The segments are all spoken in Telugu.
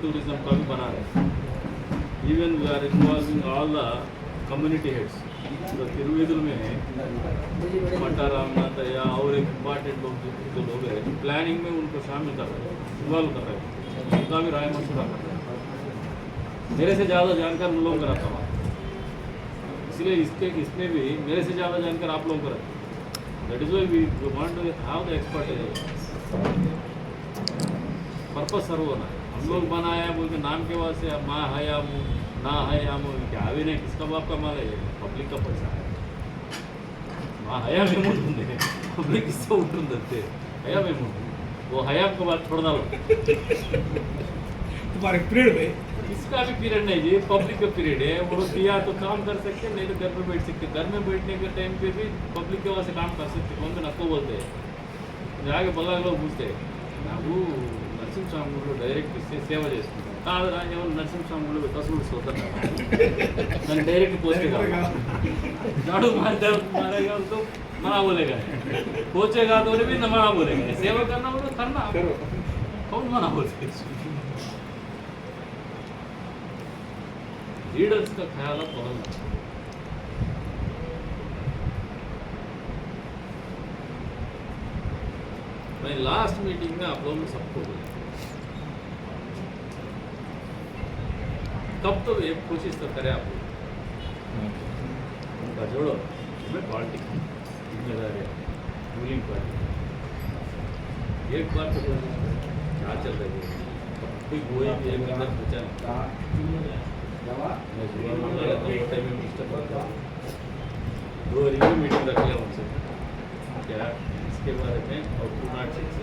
टूरिज़्म का भी बना रहे हैं। कम्युनिटी हेड्स तो तिरुवेदुल में मट्टा रामनाथ या और एक इंपॉर्टेंट लोग जो लोग हैं प्लानिंग में उनको शामिल कर रहे हैं इन्वॉल्व कर रहे हैं। उनका भी राय मशुरा कर रहे हैं। मेरे से ज़्यादा जानकार उन लोगों को रखा हुआ इसलिए इसके, इसमें भी, मेरे से ज़्यादा जानकर आप लोगों को रखें। That is why we you want to have the expert purpose serve होना है। हम लोग बनाया बोल के नाम के वास्ते अब माँ हया मुँह ना है या मुँह क्या भी नहीं, किसका बाप का माल है पब्लिक का पैसा है। माँ हया में मुझे पब्लिक किससे उठन देते हया में मुझे वो हया को बात छोड़ना डालो। तुम्हारे पीरियड में इसका भी पीरियड नहीं है पब्लिक का पीरियड है वो दिया तो काम कर सकते नहीं तो घर में बैठ सकते घर में बैठने के टाइम पे भी पब्लिक के वहाँ से काम कर सकते कौन तो बोलते हैं जाके बल्ला लोग पूछते नरसिंह स्वामी స్వామిలో डायरेक्ट ఇస్తే సేవ చేసుకుంటాను కాదురా ఎవరు నరసింహ స్వామిలో పెట్టాల్సిన సోదరు నన్ను డైరెక్ట్ పోతే కాదు మారేగాలతో మనా బోలేగా కోచే కాదు మన బోలేగా సేవ కన్నా కూడా కన్నా కౌన్ మనా బోలేగా लीडर्स का ख्याल अब बहुत मैं लास्ट मीटिंग में आप लोगों ने सबको बोला। कब तो एक कोशिश तो करें आप लोग। उनका जोड़ो। इसमें पॉलिटिक्स ज़िम्मेदारी है। रूलिंग पार्टी एक बार तो कोशिश करें क्या चल रही है? कोई भी एक अंदर पूछा दो रिव्यू मीटिंग रख लिया उनसे क्या इसके बारे में और टू नाट सिक्स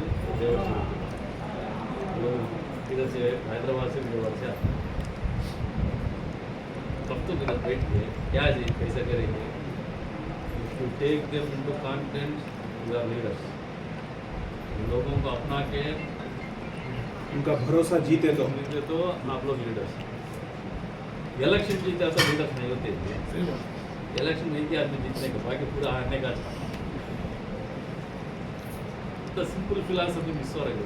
इधर से हैदराबाद से देवर से आता तब तो इधर बैठ के क्या जी कैसा करेंगे to take them into confidence you are leaders लोगों को अपना के उनका भरोसा जीते तो समझते तो आप लोग लीडर्स इलेक्शन जीते तो लीडर्स नहीं होते इलेक्शन नहीं किया आदमी जीतने का बाकी पूरा हारने का तो सिंपल फिलासफी मिस हो रही है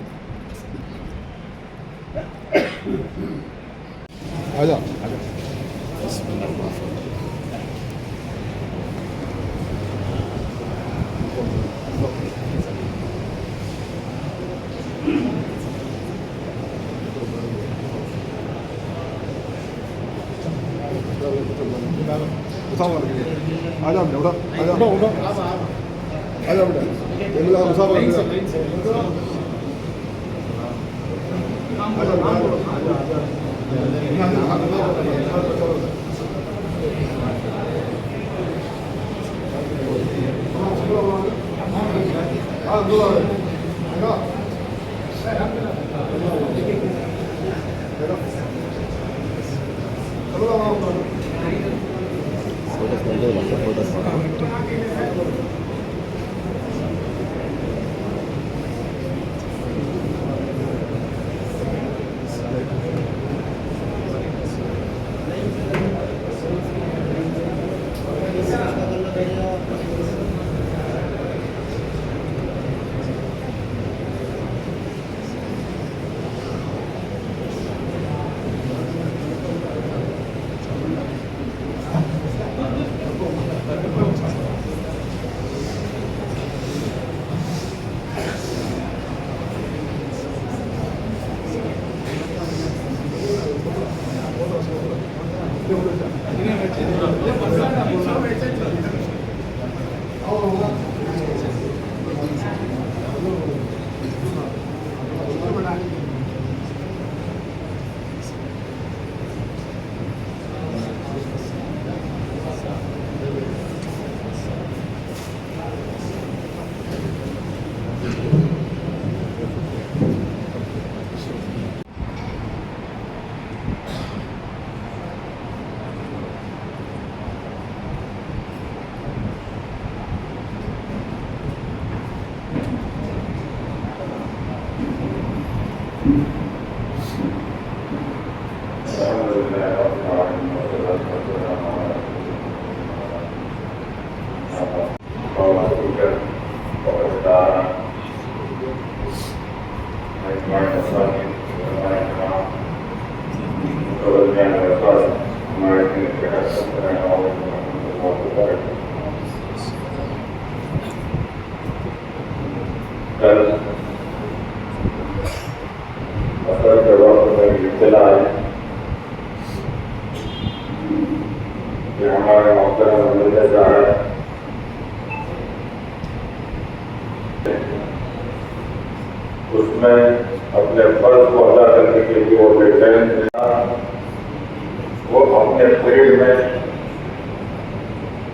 आजा। उठाओ कि हमारे मोहतरम अमीर साहब उसमें अपने फ़र्ज़ को अदा करने के लिए वो रिटर्न वो अपने फ़ील्ड में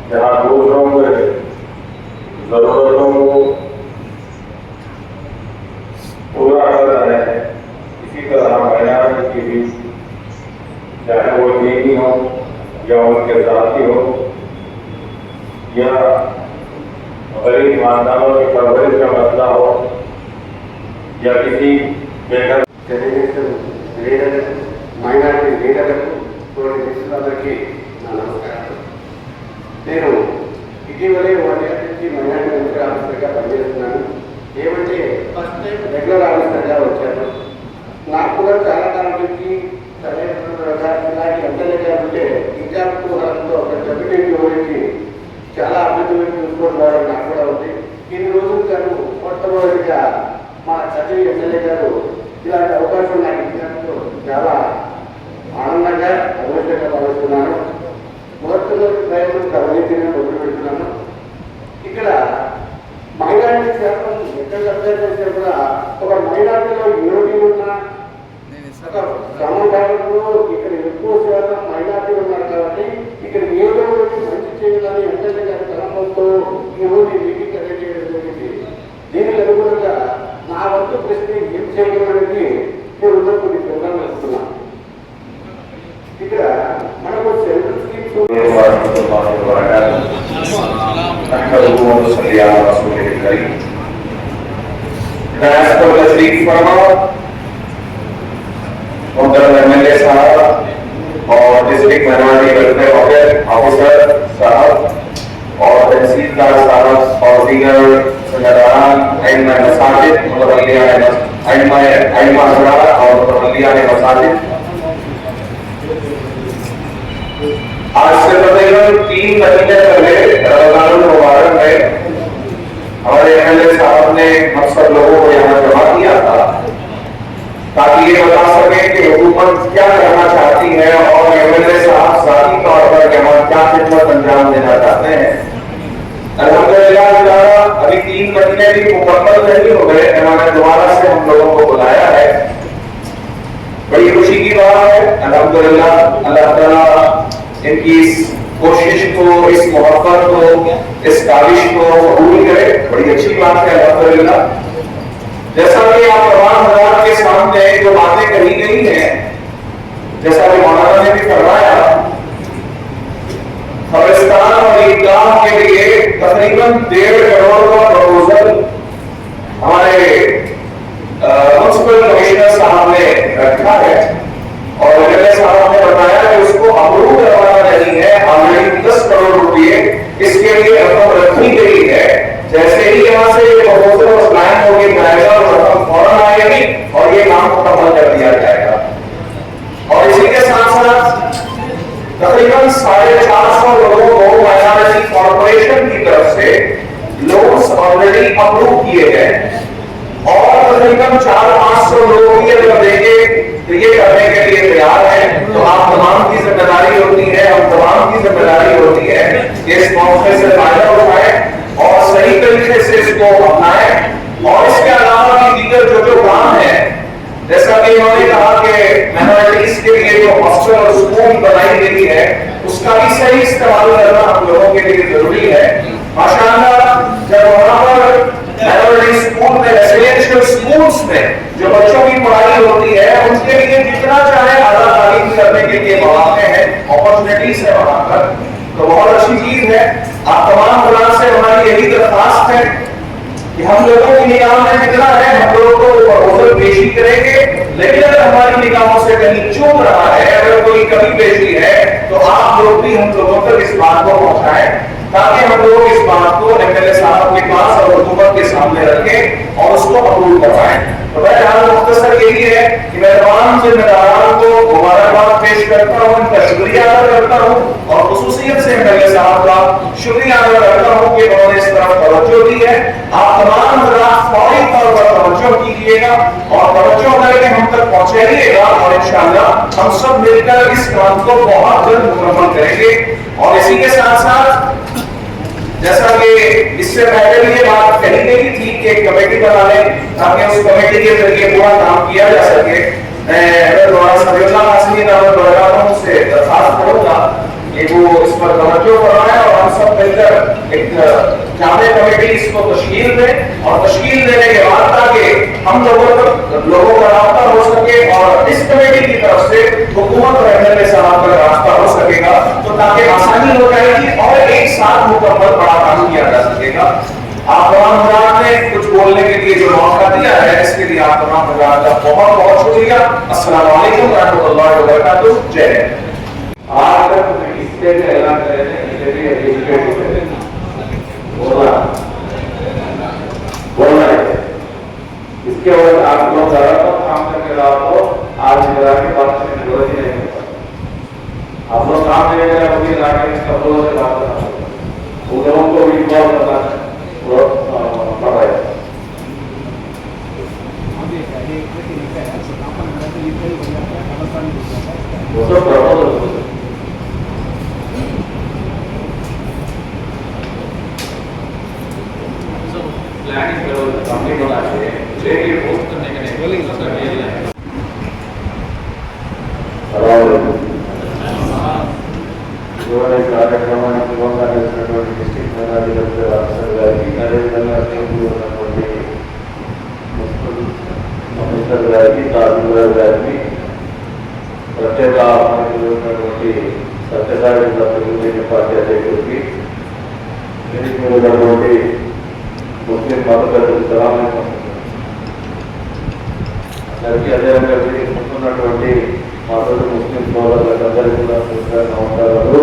जहाँ दूसरों के जरूरतों या किसी बेघर తెలుగుదేశం లీడర్ మైనారిటీ లీడర్లకు తోటి మిత్రులందరికీ నా నమస్కారం నేను ఇటీవలే వన్ ఇయర్ నుంచి మైనారిటీ వెల్ఫేర్ ఆఫీసర్గా పనిచేస్తున్నాను ఏమంటే ఫస్ట్ టైం రెగ్యులర్ ఆఫీసర్గా వచ్చాను నాకు కూడా చాలా కాలం నుంచి తల్లిదండ్రులుగా ఇలాంటి ఎమ్మెల్యేగా ఉంటే ఇంకా కుతూహలంతో ఒక డెప్యూటీ గురించి చాలా అభివృద్ధి చూసుకోవడం నాకు కూడా ఉంది ఇన్ని రోజులు గాను మొట్టమొదటిగా మా చదివి ఎమ్మెల్యే గారు ఇలాంటి అవకాశం నాకు ఇచ్చినందుకు చాలా ఆనందంగా అదృష్టంగా భావిస్తున్నాను. మొదటిలోని ప్రయత్నం అవినీతిని మొదలు పెడుతున్నాను ఇక్కడ మైనారిటీ శాతం ఎక్కడ అభ్యర్థి చేసినా కూడా ఒక మైనారిటీలో యూనిటీ ఉన్నా ఒక సమాజంలో ఇక్కడ ఎక్కువ శాతం మైనార్టీ ఉన్నారు కాబట్టి तकरीबन डेढ़ करोड़ का तरीके से इसको अपनाए और इसके अलावा भी दीगर जो जो काम है, जैसा कि उन्होंने कहा कि माइनॉरिटीज के लिए जो हॉस्टल और स्कूल बनाई गई है, उसका भी सही इस्तेमाल करना हम लोगों के लिए ज़रूरी है। माशाल्लाह, जब वहाँ पर स्कूल में रेसिडेंशियल स्कूल्स में जो बच्चों की पढ़ाई होती है, उनके लिए जितना चाहे आला तालीम करने के लिए मौके हैं अपॉर्चुनिटीज़ है वहाँ पर। तो बहुत अच्छी चीज़ है। आप तमाम हजरात से हमारी यही दरखास्त है कि हम लोगों की निगाह में जितना है, हम लोगों को प्रपोजल पेशी करेंगे। लेकिन अगर हमारी निगाहों से कहीं चूक रहा है, अगर कोई कमी पेशी है तो आप लोग भी हम लोगों तक इस बात को पहुंचाएँ। ताकि हम लोग इस बात को एमएलए साहब के पास और हुकूमत के सामने रखें और उसको अप्रूव करवाएँ। तो यहाँ मुख्तसर यही है कि मैं तमाम जिम्मेदारों को मुबारकबाद पेश करता हूँ उनका शुक्रिया अदा करता हूँ और खसूसियत से एमएलए साहब का शुक्रिया अदा करता हूँ कि उन्होंने इस तरफ़ तवज्जो दी है। आप तमाम फौरी तौर पर तवज्जो कीजिएगा और तवज्जो करके हम तक पहुंचाइएगा और इंशाल्लाह हम सब मिलकर इस काम को बहुत जल्द मुकम्मल करेंगे। और इसी के साथ साथ जैसा कि इससे पहले भी ये बात कही गई थी कि एक कमेटी बना लें, ताकि उस कमेटी के ज़रिए पूरा काम किया जा सके। से दरखास्त करूँगा कि वो इस पर तवज्जो फरमाए और हम सब मिलकर एक जामे कमेटी इसको तश्कील दें और तश्कील देने के बाद ताकि हम लोगों तक, लोगों का रास्ता हो सके और इस कमेटी की तरफ़ से हुकूमत और एमएलए साहब का रास्ता हो सकेगा तो ताकि आसानी हो जाएगी और साथ मुकम्मल बड़ा काम किया जा सकेगा। आप तमाम हजरात ने कुछ बोलने के लिए जो मौका दिया है, इसके लिए आप तमाम हजरात का बहुत बहुत शुक्रिया अस्सलाम वालेकुम जय हिंद। आज तक इससे ऐलान करे इससे भी आप लोग काम नहीं आप लोग काम नहीं करें अभी लाके सबसे बात करना उन लोगों को भी इन्वॉल्व करना है वो सब प्रपोजल అందరికీ అదేవిధంగా వీరికి ముందున్నటువంటి మాతృ ముస్లిం సోదరులకు అందరికీ కూడా కృతజ్ఞ నమస్కారాలు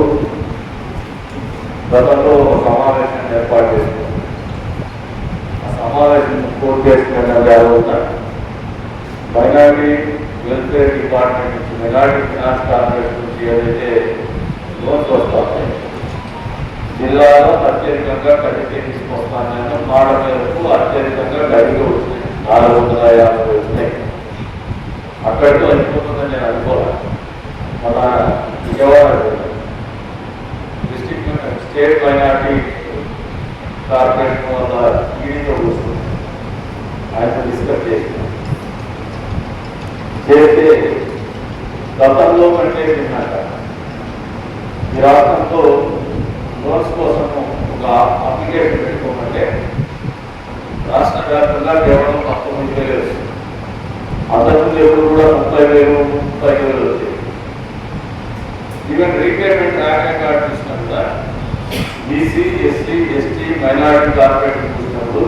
గతంలో ఒక సమావేశాన్ని ఏర్పాటు చేసింది ఆ సమావేశం పూర్తి చేసుకున్న జాగ్రత్త మైనార్టీ వెల్ఫేర్ డిపార్ట్మెంట్ నుంచి మైనారిటీ ఫినాన్స్ కార్పొరేషన్ నుంచి ఏదైతే లోన్స్ వస్తాయి జిల్లాలో అత్యధికంగా కడితే తీసుకొస్తానని మాట మేరకు అత్యధికంగా గడిగా వచ్చినాయి నాలుగు వందల యాభై వచ్చినాయి అక్కడితో అయిపోతుందని నేను అనుకోవాలి మన Vijayawada district state minority corporation వల్ల ఈడీతో వస్తుంది ఆయనతో డిస్కస్ చేసినాం. చేస్తే గతంలో కంటే భిన్నంగా ఈ రాష్ట్రంతో లోన్స్ కోసం ఒక అప్లికేషన్ పెట్టుకోమంటే రాష్ట్ర వ్యాప్తంగా కేవలం పంతొమ్మిది వేలు వస్తుంది. అంతకుముందు ఎప్పుడు కూడా ముప్పై వేలు ముప్పై వేలు వచ్చాయి ఈవెన్ రీపేమెంట్ ట్రాక్ కార్డు చూసినప్పుడు BC SC ST minority corporation చూసినప్పుడు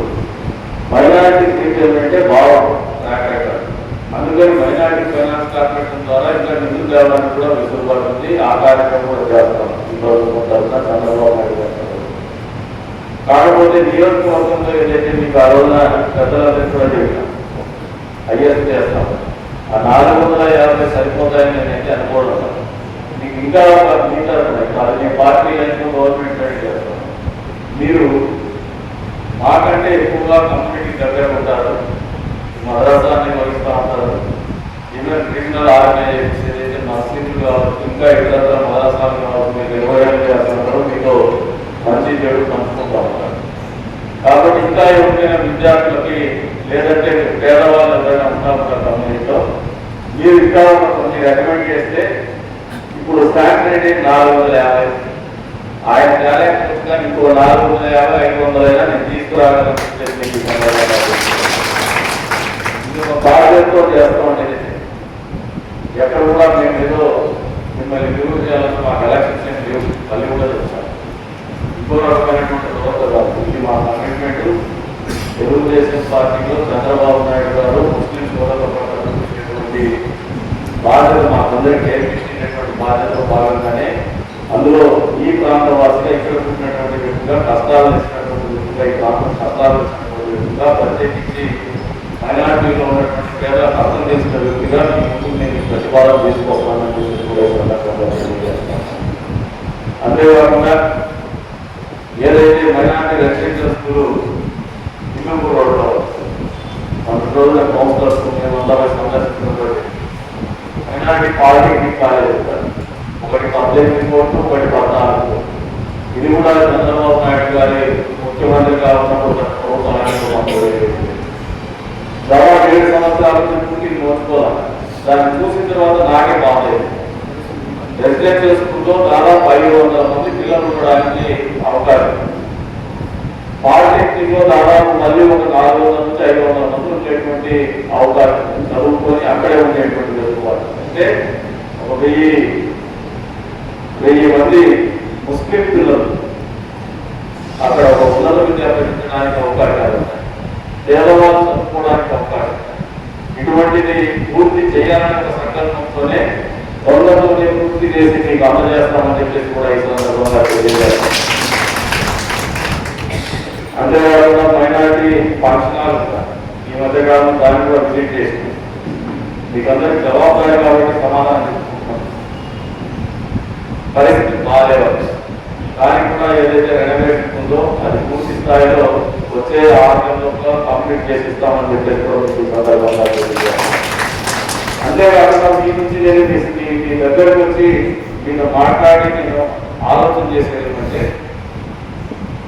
మైనారిటీ రీపేమెంటే బాగుంది ట్రాక్ కార్డు అందుకని మైనారిటీ ఫైనాన్స్ కార్పొరేషన్ ద్వారా ఇంకా నిధులు తేవడానికి కూడా వెసులుబాటు ఉంది. ఆ కార్యక్రమం కూడా చేస్తాం. ఈ ప్రభుత్వం తరఫున చంద్రబాబు నాయుడు గారు కాకపోతే నియోజకవర్గంలో ఏదైతే మీకు ఆ రోజున పెద్దలందరూ కూడా చెప్పినాం ఐఎస్ చేస్తాం. ఆ నాలుగు వందల యాభై సరిపోతాయని నేనైతే అనుకోవడం మీకు ఇంకా ఒక మీటర్ కాదు అది పార్టీ లైఫ్ గవర్నమెంట్ సైడ్ చేస్తాం. మీరు మాకంటే ఎక్కువగా కమ్యూనిటీ దగ్గర ఉంటారు. మద్రాసాన్ని వహిస్తూ ఉంటారు. ఈవెన్ క్రిమినల్ ఆర్గనైజేషన్స్ ఏదైతే మసీదులు కావచ్చు ఇంకా ఇతర మదరసాలు కావచ్చు మీరు నిర్వహణ చేస్తుంటారు మీతో మంచి చెడు పంచుకుంటూ ఉంటారు. కాబట్టి ఇంకా ఎవరికైనా విద్యార్థులకి లేదంటే పేదవాళ్ళు ఎవరైనా ఉంటారు కదా కమ్యూనిటీలో మీరు ఇంకా కొంచెం రికమెండ్ చేస్తే ఇప్పుడు స్టాండ్ రేట్ నాలుగు వందల యాభై. ఆయన తేలేకపోతే ఇంకో నాలుగు వందల యాభై ఐదు వందల అయినా నేను తీసుకురావాలని చెప్పేసి మీకు ఈ సందర్భంగా బాధ్యతతో చేస్తూ ఉండేది ఎక్కడ కూడా మేము ఏదో మిమ్మల్ని విలువ చేయాలని మాకు ఎలక్షన్స్ ఏం లేవు. మళ్ళీ కూడా చెప్తాను ఇంకో రకమైన వ్యవస్థ కాదు ఇది మా కమిట్మెంట్ తెలుగుదేశం పార్టీలో చంద్రబాబు నాయుడు గారు ముస్లిం సోదరుల సోదరులటువంటి బాధ్యత మాకందరికీ ఏర్పించినటువంటి బాధ్యతలో భాగంగానే అందులో ఈ ప్రాంత వాసిగా ఇక్కడ పుట్టినటువంటి వ్యక్తిగా కష్టాలు ఇచ్చినటువంటి వ్యక్తిగా ఈ ప్రాంతం కష్టాలు ఇచ్చినటువంటి వ్యక్తిగా ప్రత్యేకించి మైనార్టీలో ఉన్నటువంటి పేదలకు అర్థం చేసిన వ్యక్తిగా ముందు నేను ప్రతిపాదన తీసుకోవాలని చెప్పి కూడా సందర్భంగా అంతేకాకుండా ఏదైతే మైనార్టీ రెసిడెన్షియల్ స్కూల్ రోజుల కౌన్సిలర్స్ మేమందరం సందర్శించినటువంటి మైనార్టీ పాలిటెక్నిక్ కాలేజ్ ఉంటారు. ఒకటి పద్దెనిమిది రిపోర్ట్ ఒకటి పద్నాలుగు. ఇది కూడా చంద్రబాబు నాయుడు గారి ముఖ్యమంత్రిగా ఉన్నప్పుడు గత దాదాపు ఏడు సంవత్సరాల నుంచి నోచుకోవాలి దాన్ని చూసిన తర్వాత నాకే బాగలేదు రెసిడెన్షియల్ స్కూల్లో దాదాపు ఐదు వందల మంది పిల్లలు ఉండడానికి అవకాశం. పాలిటెక్నిక్లో దాదాపు మళ్ళీ ఒక నాలుగు వందల నుంచి ఐదు వందల మంది ఉండేటువంటి అవకాశం చదువుకొని అక్కడే ఉండేటువంటి చదువుకోవాలి అంటే ఒక వెయ్యి వెయ్యి మంది ముస్లిం పిల్లలు అక్కడ ఒక ఉన్నత విద్య పెట్టడానికి అవకాశాలు ఉన్నాయి. పేదవాళ్ళు చదువుకోవడానికి అవకాశం ఉన్నాయి. ఇటువంటిది పూర్తి చేయాలన్న సంకల్పంతోనే తొందరలోనే పూర్తి చేసి మీకు అందజేస్తామని చెప్పేసి కూడా ఈ సందర్భంగా తెలియజేస్తాం అంతేకాకుండా మైనారిటీ ఫంక్షన్ హాల్ ఈ మధ్య కాలం దాన్ని కూడా విజిట్ చేసింది. మీకు అందరికి జవాబుదారి కాబట్టి సమాధానం చెప్పుకుంటున్నాం పరిస్థితి బాగాలేవచ్చు దానికి కూడా ఏదైతే రెనోవేషన్ ఉందో అది పూర్తి స్థాయిలో వచ్చే ఆరు నెలల్లో కంప్లీట్ చేసి ఇస్తామని చెప్పేసి కూడా మీకు సందర్భంగా అంతేకాకుండా మీ నుంచి నేను మీ దగ్గరకు వచ్చి మీతో మాట్లాడి నేను ఆలోచన చేసేది ఏమంటే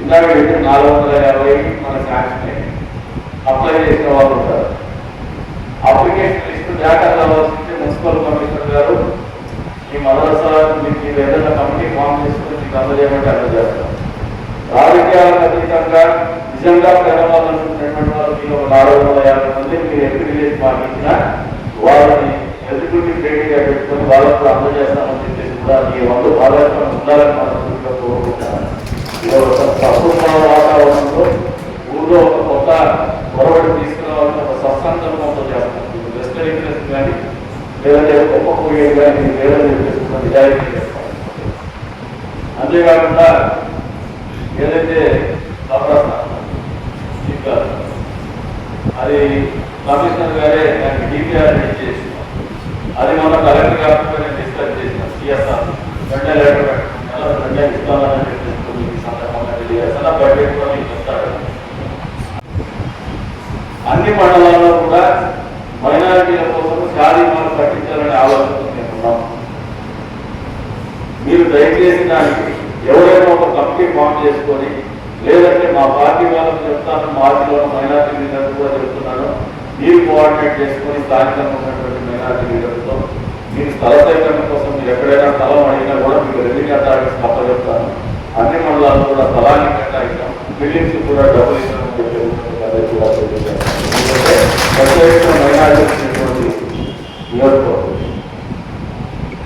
ఇందాక నాలుగు వందల యాభై మన శాంక్షన్ అప్లై చేసిన వాళ్ళు ఉంటారు. అప్లికేషన్ లిస్ట్ దాఖలు వస్తుంటే మున్సిపల్ కమిషనర్ గారు ఈ మదరసా మీకు ఏదైనా కమిటీ ఫామ్ చేసుకుని మీకు అందజేయమంటే అందజేస్తారు రాజకీయాలకు అతీతంగా నిజంగా పేదవాళ్ళనుకున్నటువంటి వాళ్ళు మీరు ఒక నాలుగు వందల యాభై మంది మీరు ఎంపిక చేసి మాకు వాళ్ళని ఎగ్జిక్యూటివ్ ట్రైనింగ్ పెట్టుకొని వాళ్ళకు అందజేస్తామని చెప్పేసి కూడా ఈ వంద భాగస్వామ్యం ఉండాలని మనం కోరుకుంటున్నాను ఇది ఒక ప్రస్తుత వాతావరణంలో ఊళ్ళో ఒక కొత్త పొరవడి తీసుకురావాలని ఒక సత్సంకల్పంతో చేస్తాం వెస్టర్ ఇంట్రెస్ట్ కానీ లేదంటే గొప్ప పోయే కానీ లేదని చెప్పేసి నిజాయితీ చేస్తాం అంతేకాకుండా ఏదైతే అది కమిషనర్ గారే దానికి డిపిఆర్ ఇచ్చేసి అది మన కలెక్టర్ గారితో నేను డిస్కస్ చేసిన సిఎస్ఆర్ వెంటనే లెటర్ పెట్టడం వెంటనే ఇస్తామని చెప్పేసి సందర్భంగా అన్ని మండలాల్లో కూడా మైనారిటీల కోసం శారీ మాలు కట్టించాలనే ఆలోచన మీరు దయచేసి దానికి ఎవరైనా ఒక కమిటీ ఫామ్ చేసుకొని లేదంటే మా పార్టీ వాళ్ళకు చెప్తాను పార్టీలో మైనార్టీ లీడర్ కూడా చెప్తున్నాను. మీరు కోఆర్డినేట్ చేసుకొని స్థానికంగా ఉన్నటువంటి మైనార్టీ లీడర్తో మీరు స్థల సేకరణ కోసం మీరు ఎక్కడైనా స్థలం అడిగినా కూడా మీకు రెవెన్యూ అథారిటీస్ తప్ప చెప్తాను. అన్ని మండలాలు కూడా స్థలాన్ని కేటాయిస్తాం బిల్డింగ్స్ కూడా డబ్బులు ఇస్తామని చెప్పి అదే కూడా తెలియజేస్తాను. ఎందుకంటే పెద్ద మైనార్టీ నియోజకవర్గం.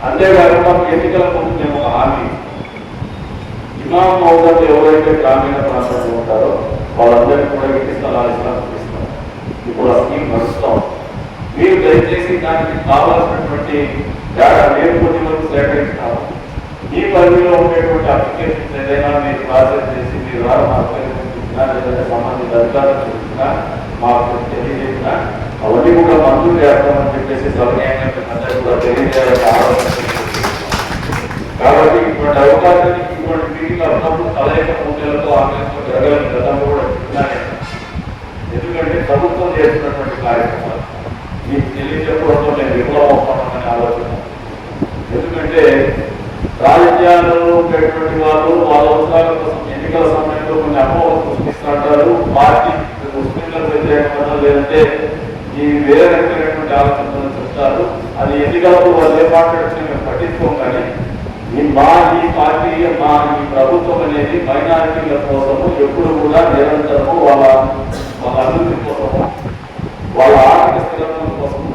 అంతేకాకుండా ఎన్నికల ముందు మేము ఒక హామీ. ఇమాం మౌదర్లు ఎవరైతే గ్రామీణ ప్రాంతంలో ఉంటారో వాళ్ళందరికీ కూడా ఇంటి స్థలాలు ఇస్తామని ఇస్తాం ఇప్పుడు ఆ స్కీమ్ నడుస్తాం మీరు దయచేసి దానికి కావాల్సినటువంటి డేటా మేము కొన్ని వరకు సేకరిస్తాము మీ పరిధిలో ఉండేటువంటి అప్లికేషన్స్ ఏదైనా మీరు ప్రాసెస్ చేసి మీరు ద్వారా మాకు తెలియజేసినా లేదంటే సంబంధిత అధికారులు చూస్తున్నా మాకు తెలియజేసినా అవన్నీ కూడా మంజూరు చేస్తామని చెప్పేసి సౌకర్యంగా అందరూ కూడా తెలియజేయాలని ఆలోచన కాబట్టి ఇటువంటి అవకాశాన్ని ఇటువంటి మీటింగ్ అప్పుడప్పుడు కలయిక పూజలతో ఆమెతో జరగాలని గతంలో కూడా చెప్తున్నాను. ఎందుకంటే ప్రభుత్వం చేస్తున్నటువంటి కార్యక్రమాలు మీకు తెలియజెప్పడంతో నేను విఫలం అవుతానని ఆలోచన ఎందుకంటే రాజకీయాల్లో ఉండేటువంటి వాళ్ళు వాళ్ళ అవసరాల కోసం ఎన్నికల సమయంలో కొన్ని అపోహలు సృష్టిస్తుంటారు పార్టీ ముస్లింల వ్యతిరేకత లేదంటే ఈ వేరే రకమైనటువంటి ఆలోచనలు చెప్తారు. అది ఎన్నికలకు వాళ్ళు ఏ మాట్లాడితే మేము పట్టించుకోం కానీ ఈ మా ఈ పార్టీ మా ఈ ప్రభుత్వం అనేది మైనారిటీల కోసము ఎప్పుడు కూడా నిరంతరము వాళ్ళ వాళ్ళ అభివృద్ధి కోసము వాళ్ళ ఆర్థిక స్థిరత్వం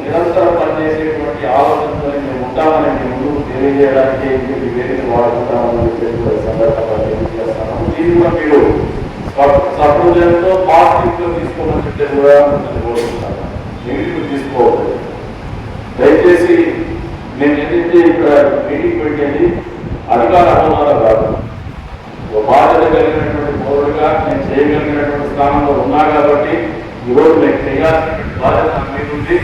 నిరంతరం పనిచేసేటువంటి ఆలోచనతో మేము ఉంటామని మీ ముందు తెలియజేయడానికి మీరు వేదిక వాడుకుంటామని చెప్పేసి సందర్భంగా తెలియజేస్తాను దీనిలో మీరు సహృదయంతో పాజిటివ్ తీసుకోమని చెప్పేసి కూడా మిమ్మల్ని కోరుకుంటాను నెగిటివ్ తీసుకోవద్దు. దయచేసి నేను ఏదైతే ఇక్కడ మీటింగ్ పెట్టేది అధికార అవమానం కాదు. బాధ్యత కలిగినటువంటి పౌరుడిగా నేను చేయగలిగినటువంటి స్థానంలో ఉన్నా కాబట్టి ఈరోజు నేను చేయాల్సినటువంటి బాధ్యత నా మీద ఉంది.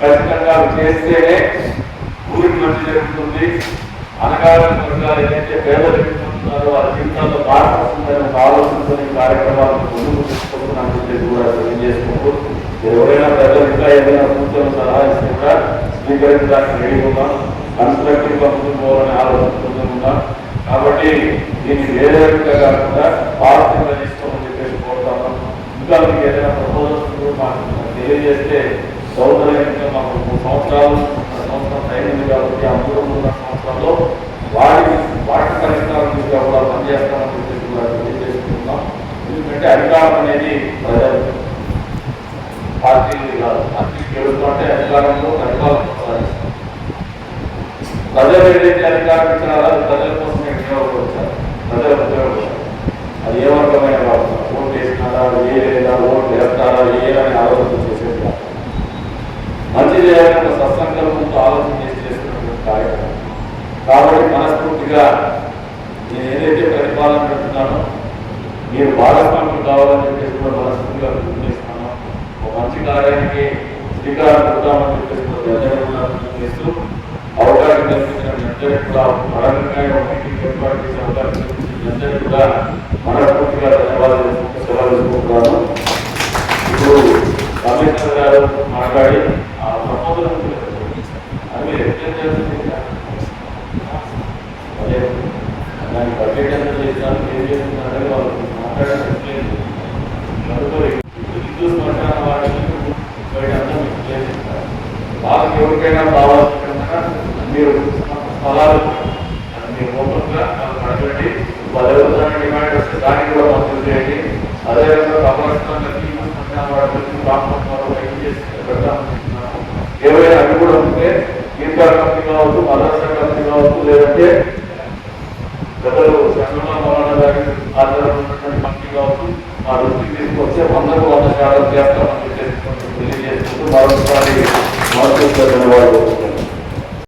ఖచ్చితంగా చేస్తేనే ఊరికి మంచి జరుగుతుంది. అనగారిన వర్గాలు ఏదైతే పేదలు ఎదుర్కొంటున్నారో వారి జీవితాల్లో మార్పు వస్తుందని ఒక ఆలోచనతో కార్యక్రమాలను ముందుకు తీసుకుంటున్నాను చెప్పి కూడా తెలియజేసుకుంటూ ఎవరైనా ప్రజలు ఇంకా ఏదైనా సూచనలు సలహా ఇస్తే కూడా స్వీకరించడానికి రెడీ ఉన్నాం. కన్స్ట్రక్టివ్గా ముందుకు పోవాలని ఆలోచన ఉన్నాం. కాబట్టి దీన్ని వేరే విధంగా కాకుండా పాజిటివ్ తీసుకోమని చెప్పేసి కోరుతాను ఇంకా మీకు ఏదైనా ప్రపోజల్స్ మాకు తెలియజేస్తే సౌకర్యంగా మాకు మూడు సంవత్సరాలు సంవత్సరం టైం ఉంది కాబట్టి ఆ మూడు మూడు సంవత్సరాల్లో వాటి వాటి పరిష్కారం దిశగా కూడా పనిచేస్తామని చెప్పేసి కూడా తెలియజేసుకుంటున్నాం. ఎందుకంటే అధికారం అనేది ప్రజలు పార్టీలు కాదు. పార్టీకి గెలుస్తుంటే అధికారంలో పరిపాలన ప్రజలు. ఏదైతే అధికారం ఇచ్చినారో ప్రజలు కోసమే వినియోగపరిచారు ప్రజల ఉపయోగపడతారు అది ఏ వర్గమైన వాళ్ళు ఓటు వేసినారా ఏ లేదా ఓటు వేస్తారా ఏ అని ఆలోచన చేసేది కాదు. మంచి చేయాలని సత్సంకల్పంతో ఆలోచన చేసి చేస్తున్నటువంటి కార్యక్రమం. కాబట్టి మనస్ఫూర్తిగా నేను ఏదైతే పరిపాలన పెడుతున్నానో మీరు భాగస్వామ్యం కావాలని చెప్పేసి కూడా మనస్ఫూర్తిగా పిలుపునిస్తున్నాను ఒక మంచి కార్యానికి శ్రీకారం చుట్టామని చెప్పేసి చేస్తూ అవకాశం కల్పించిన అందరికీ కూడా పరంగా ఏర్పాటు చేసే అవకాశం కల్పించిన అందరికీ కూడా మనస్ఫూర్తిగా ధన్యవాదాలు సెలవు తీసుకుంటున్నాను. ఇప్పుడు కమిషనర్ గారు మాట్లాడి ఆ